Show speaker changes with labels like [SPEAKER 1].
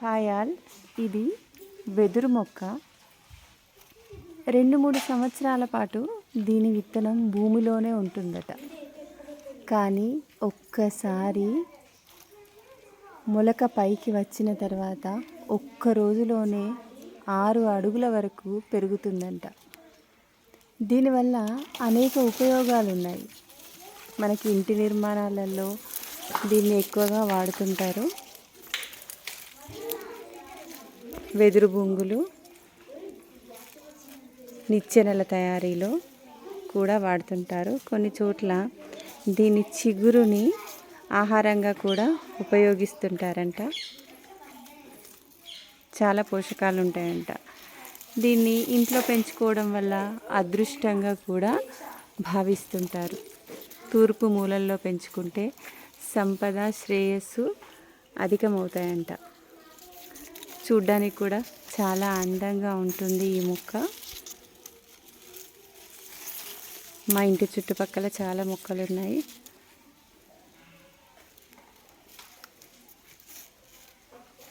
[SPEAKER 1] Hi all. ఇది వెదురు మొక్క. రెండు మూడు సంవత్సరాల పాటు దీని విత్తనం భూమిలోనే ఉంటుందట. కానీ ఒక్కసారి మొలక పైకి వచ్చిన తర్వాత ఒక్క రోజులోనే ఆరు అడుగుల వరకు పెరుగుతుందంట. దీనివల్ల అనేక ఉపయోగాలు ఉన్నాయి మనకి ఇంటి నిర్మాణాలలో దీన్ని ఎక్కువగా వాడుతుంటారు. వెదురు బొంగులు నిచ్చెనల తయారీలో కూడా వాడుతుంటారు. కొన్ని చోట్ల దీని చిగురుని ఆహారంగా కూడా ఉపయోగిస్తుంటారంట. చాలా పోషకాలు ఉంటాయంట. దీన్ని ఇంట్లో పెంచుకోవడం వల్ల అదృష్టంగా కూడా భావిస్తుంటారు. తూర్పు మూలల్లో పెంచుకుంటే సంపద శ్రేయస్సు అధికమవుతాయంట. చూడ్డానికి కూడా చాలా అందంగా ఉంటుంది ఈ మొక్క. మా ఇంటి చుట్టుపక్కల చాలా మొక్కలు ఉన్నాయి